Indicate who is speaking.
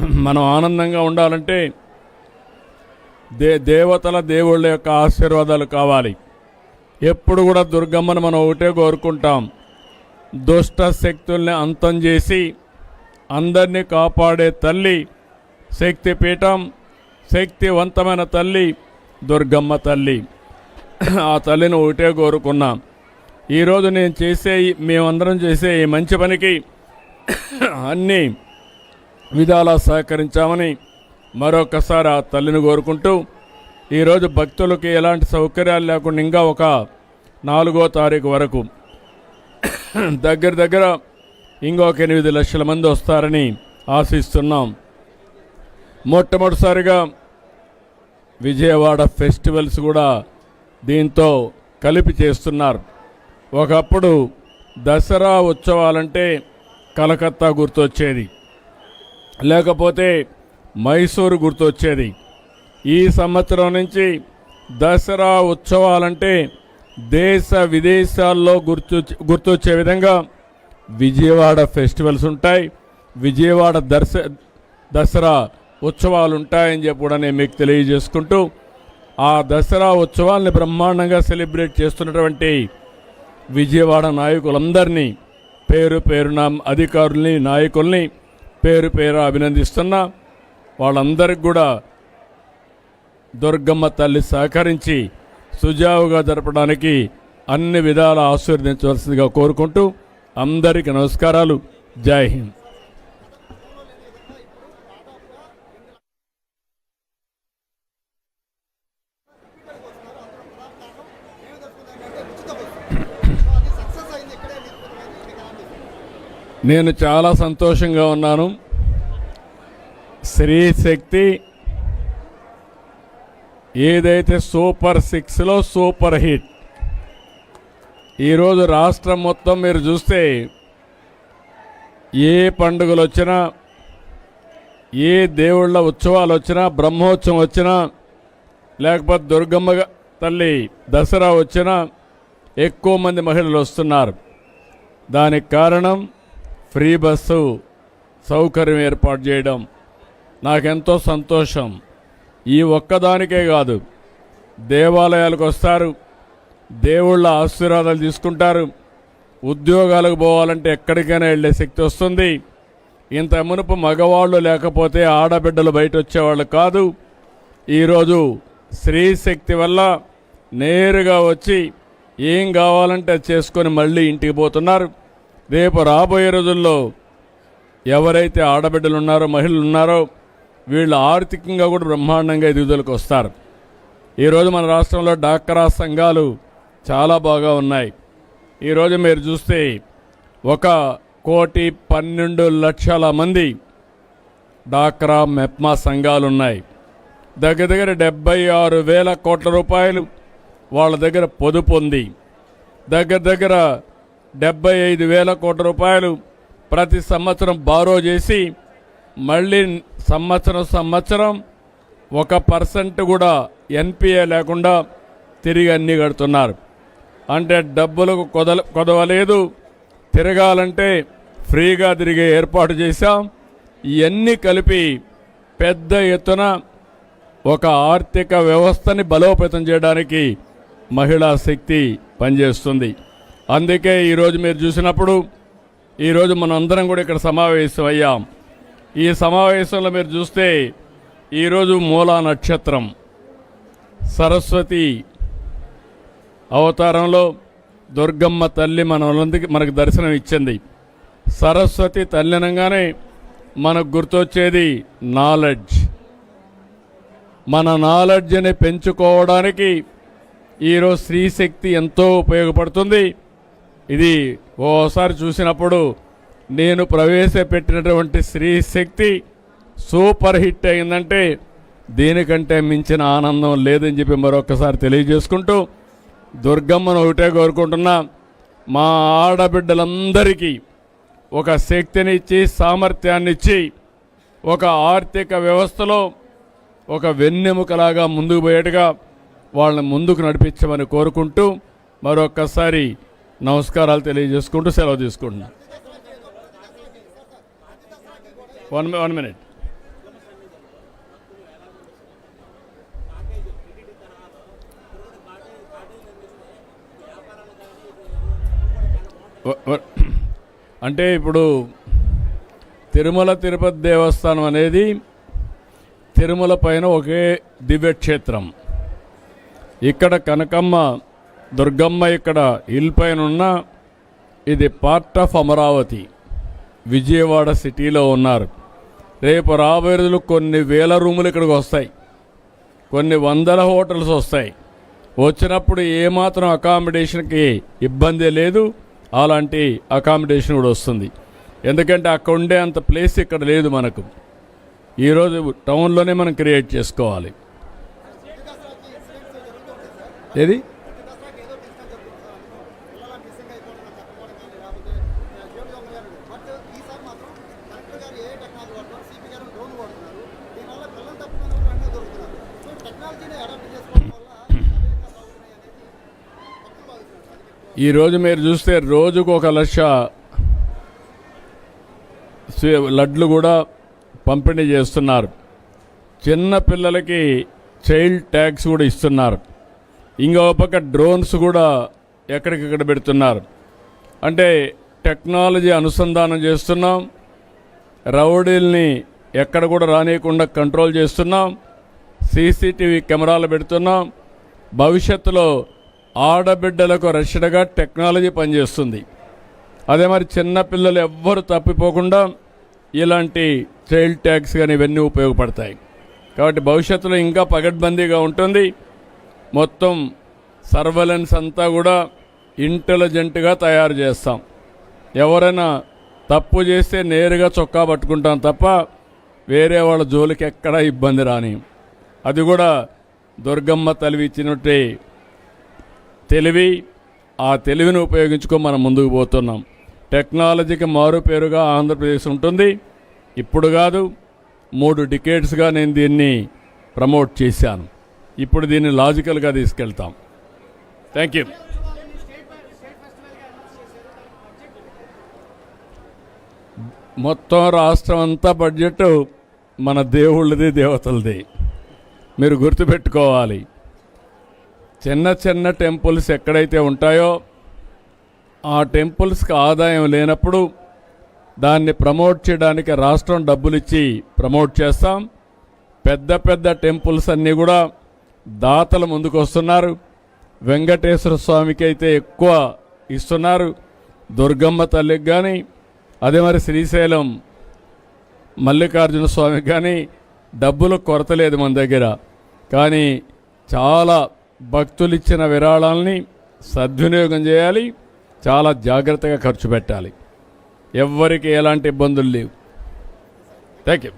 Speaker 1: మనం ఆనందంగా ఉండాలంటే దే దేవతల దేవుళ్ళ యొక్క ఆశీర్వాదాలు కావాలి. ఎప్పుడు కూడా దుర్గమ్మను మనం ఒకటే కోరుకుంటాం. దుష్ట శక్తుల్ని అంతం చేసి అందరినీ కాపాడే తల్లి శక్తి పీఠం శక్తివంతమైన తల్లి దుర్గమ్మ తల్లి. ఆ తల్లిని ఒకటే కోరుకున్నాం. ఈరోజు నేను చేసే మేమందరం చేసే ఈ మంచి పనికి అన్నీ విధాలా సహకరించామని మరొకసారి ఆ తల్లిని కోరుకుంటూ ఈరోజు భక్తులకి ఎలాంటి సౌకర్యాలు లేకుండా ఇంకా ఒక నాలుగో తారీఖు వరకు దగ్గర దగ్గర ఇంకొక ఎనిమిది లక్షల మంది వస్తారని ఆశిస్తున్నాం. మొట్టమొదటిసారిగా విజయవాడ ఫెస్టివల్స్ కూడా దీంతో కలిపి చేస్తున్నారు. ఒకప్పుడు దసరా ఉత్సవాలంటే కలకత్తా గుర్తొచ్చేది. లేకపోతే మైసూరు గుర్తొచ్చేది. ఈ సంవత్సరం నుంచి దసరా ఉత్సవాలంటే దేశ విదేశాల్లో గుర్తు గుర్తొచ్చే విధంగా విజయవాడ ఫెస్టివల్స్ ఉంటాయి. విజయవాడ దర్శ దసరా ఉత్సవాలు ఉంటాయని చెప్పి కూడా నేను మీకు తెలియజేసుకుంటూ ఆ దసరా ఉత్సవాల్ని బ్రహ్మాండంగా సెలబ్రేట్ చేస్తున్నటువంటి విజయవాడ నాయకులందరినీ పేరు పేరున అధికారుల్ని నాయకుల్ని పేరు పేరు అభినందిస్తున్నా వాళ్ళందరికి కూడా దుర్గమ్మ తల్లి సహకరించి సుజావుగా జరపడానికి అన్ని విధాల ఆశీర్వదించవలసిందిగా కోరుకుంటూ అందరికీ నమస్కారాలు. జై హింద్. నేను చాలా సంతోషంగా ఉన్నాను. స్త్రీ శక్తి ఏదైతే సూపర్ సిక్స్లో సూపర్ హిట్ ఈరోజు రాష్ట్రం మొత్తం మీరు చూస్తే ఏ పండుగలు వచ్చినా ఏ దేవుళ్ళ ఉత్సవాలు వచ్చినా బ్రహ్మోత్సవం వచ్చినా లేకపోతే దుర్గమ్మ తల్లి దసరా వచ్చినా ఎక్కువ మంది మహిళలు వస్తున్నారు. దానికి కారణం ఫ్రీ బస్సు సౌకర్యం ఏర్పాటు చేయడం నాకెంతో సంతోషం. ఈ ఒక్కదానికే కాదు దేవాలయాలకు వస్తారు దేవుళ్ళ ఆశీర్వాదాలు తీసుకుంటారు ఉద్యోగాలకు పోవాలంటే ఎక్కడికైనా వెళ్ళే శక్తి వస్తుంది. ఇంత మునుపు మగవాళ్ళు లేకపోతే ఆడబిడ్డలు బయట వచ్చేవాళ్ళు కాదు. ఈరోజు స్త్రీ శక్తి వల్ల నేరుగా వచ్చి ఏం కావాలంటే అది చేసుకొని మళ్ళీ ఇంటికి పోతున్నారు. రేపు రాబోయే రోజుల్లో ఎవరైతే ఆడబిడ్డలు ఉన్నారో మహిళలు ఉన్నారో వీళ్ళు ఆర్థికంగా కూడా బ్రహ్మాండంగా ఎదుగుదలకు వస్తారు. ఈరోజు మన రాష్ట్రంలో డాక్రా సంఘాలు చాలా బాగా ఉన్నాయి. ఈరోజు మీరు చూస్తే ఒక కోటి పన్నెండు లక్షల మంది డాక్రా మెప్మా సంఘాలు ఉన్నాయి దగ్గర దగ్గర డెబ్బై ఆరు వేల కోట్ల రూపాయలు వాళ్ళ దగ్గర పొదుపు ఉంది. దగ్గర దగ్గర డెబ్బై ఐదు వేల కోట్ల రూపాయలు ప్రతి సంవత్సరం బారో చేసి మళ్ళీ సంవత్సరం సంవత్సరం ఒక పర్సెంట్ కూడా ఎన్పిఏ లేకుండా తిరిగి అన్ని కడుతున్నారు. అంటే డబ్బులకు కొదల కొదవలేదు. తిరగాలంటే ఫ్రీగా తిరిగే ఏర్పాటు చేశాం. ఇవన్నీ కలిపి పెద్ద ఎత్తున ఒక ఆర్థిక వ్యవస్థని బలోపేతం చేయడానికి మహిళా శక్తి పనిచేస్తుంది. అందుకే ఈరోజు మీరు చూసినప్పుడు ఈరోజు మనం అందరం కూడా ఇక్కడ సమావేశం అయ్యాం. ఈ సమావేశంలో మీరు చూస్తే ఈరోజు మూలా నక్షత్రం సరస్వతి అవతారంలో దుర్గమ్మ తల్లి మన మనకు దర్శనం ఇచ్చింది. సరస్వతి తల్లి అనగానే మనకు గుర్తొచ్చేది నాలెడ్జ్. మన నాలెడ్జ్ని పెంచుకోవడానికి ఈరోజు స్త్రీశక్తి ఎంతో ఉపయోగపడుతుంది. ఇది ఓసారి చూసినప్పుడు నేను ప్రవేశపెట్టినటువంటి స్త్రీశక్తి సూపర్ హిట్ అయిందంటే దీనికంటే మించిన ఆనందం లేదని చెప్పి మరొకసారి తెలియజేసుకుంటూ దుర్గమ్మను ఒకటే కోరుకుంటున్నా మా ఆడబిడ్డలందరికీ ఒక శక్తినిచ్చి సామర్థ్యాన్ని ఇచ్చి ఒక ఆర్థిక వ్యవస్థలో ఒక వెన్నెముకలాగా ముందుకు పోయేట్టుగా వాళ్ళని ముందుకు నడిపించమని కోరుకుంటూ మరొక్కసారి నమస్కారాలు తెలియజేసుకుంటూ సెలవు తీసుకుంటున్నాను వన్ వన్ మినిట్ అంటే ఇప్పుడు తిరుమల తిరుపతి దేవస్థానం అనేది తిరుమల పైన ఒకే దివ్యక్షేత్రం. ఇక్కడ కనకమ్మ దుర్గమ్మ ఇక్కడ హిల్ పైన ఉన్న ఇది పార్ట్ ఆఫ్ అమరావతి. విజయవాడ సిటీలో ఉన్నారు. రేపు రాబోయే రోజులు కొన్ని వేల రూములు ఇక్కడికి వస్తాయి. కొన్ని వందల హోటల్స్ వస్తాయి. వచ్చినప్పుడు ఏమాత్రం అకామిడేషన్కి ఇబ్బంది లేదు. అలాంటి అకామిడేషన్ కూడా వస్తుంది. ఎందుకంటే అక్కడ ఉండే అంత ప్లేస్ ఇక్కడ లేదు మనకు. ఈరోజు టౌన్లోనే మనం క్రియేట్ చేసుకోవాలి. ఏది? ఈరోజు మీరు చూస్తే రోజుకు ఒక లక్ష లడ్లు కూడా పంపిణీ చేస్తున్నారు. చిన్న పిల్లలకి చైల్డ్ ట్యాక్స్ కూడా ఇస్తున్నారు. ఇంకో పక్క డ్రోన్స్ కూడా ఎక్కడికక్కడ పెడుతున్నారు. అంటే టెక్నాలజీ అనుసంధానం చేస్తున్నాం. రౌడీల్ని ఎక్కడ కూడా రానియకుండా కంట్రోల్ చేస్తున్నాం. సీసీటీవీ కెమెరాలు పెడుతున్నాం. భవిష్యత్తులో ఆడబిడ్డలకు రక్షణగా టెక్నాలజీ పనిచేస్తుంది. అదే మరి చిన్నపిల్లలు ఎవ్వరు తప్పిపోకుండా ఇలాంటి చైల్డ్ ట్యాక్స్ కానీ ఇవన్నీ ఉపయోగపడతాయి. కాబట్టి భవిష్యత్తులో ఇంకా పగడ్బందీగా ఉంటుంది. మొత్తం సర్వలెన్స్ అంతా కూడా ఇంటెలిజెంట్గా తయారు చేస్తాం. ఎవరైనా తప్పు చేస్తే నేరుగా చొక్కా పట్టుకుంటాం తప్ప వేరే వాళ్ళ జోలికి ఎక్కడా ఇబ్బంది రాని. అది కూడా దుర్గమ్మ తల్లి ఇచ్చినట్టే తెలివి ఆ తెలివిని ఉపయోగించుకొని మనం ముందుకు పోతున్నాం. టెక్నాలజీకి మారు పేరుగా ఆంధ్రప్రదేశ్ ఉంటుంది. ఇప్పుడు కాదు మూడు డికేట్స్గా నేను దీన్ని ప్రమోట్ చేశాను. ఇప్పుడు దీన్ని లాజికల్గా తీసుకెళ్తాం. Thank you. మొత్తం రాష్ట్రం అంతా బడ్జెట్ మన దేవుళ్ళది దేవతలది. మీరు గుర్తుపెట్టుకోవాలి. చిన్న చిన్న టెంపుల్స్ ఎక్కడైతే ఉంటాయో ఆ టెంపుల్స్కి ఆదాయం లేనప్పుడు దాన్ని ప్రమోట్ చేయడానికి రాష్ట్రం డబ్బులు ఇచ్చి ప్రమోట్ చేస్తాం. పెద్ద పెద్ద టెంపుల్స్ అన్నీ కూడా దాతలు ముందుకు వస్తున్నారు వెంకటేశ్వర స్వామికి అయితే ఎక్కువ ఇస్తున్నారు. దుర్గమ్మ తల్లికి కానీ అదే మరి శ్రీశైలం మల్లికార్జున స్వామికి కానీ డబ్బులు కొరత లేదు మన దగ్గర. కానీ చాలా భక్తులు ఇచ్చిన విరాళాలని సద్వినియోగం చేయాలి చాలా జాగ్రత్తగా ఖర్చు పెట్టాలి. ఎవ్వరికి ఎలాంటి ఇబ్బందులు లేవు. Thank you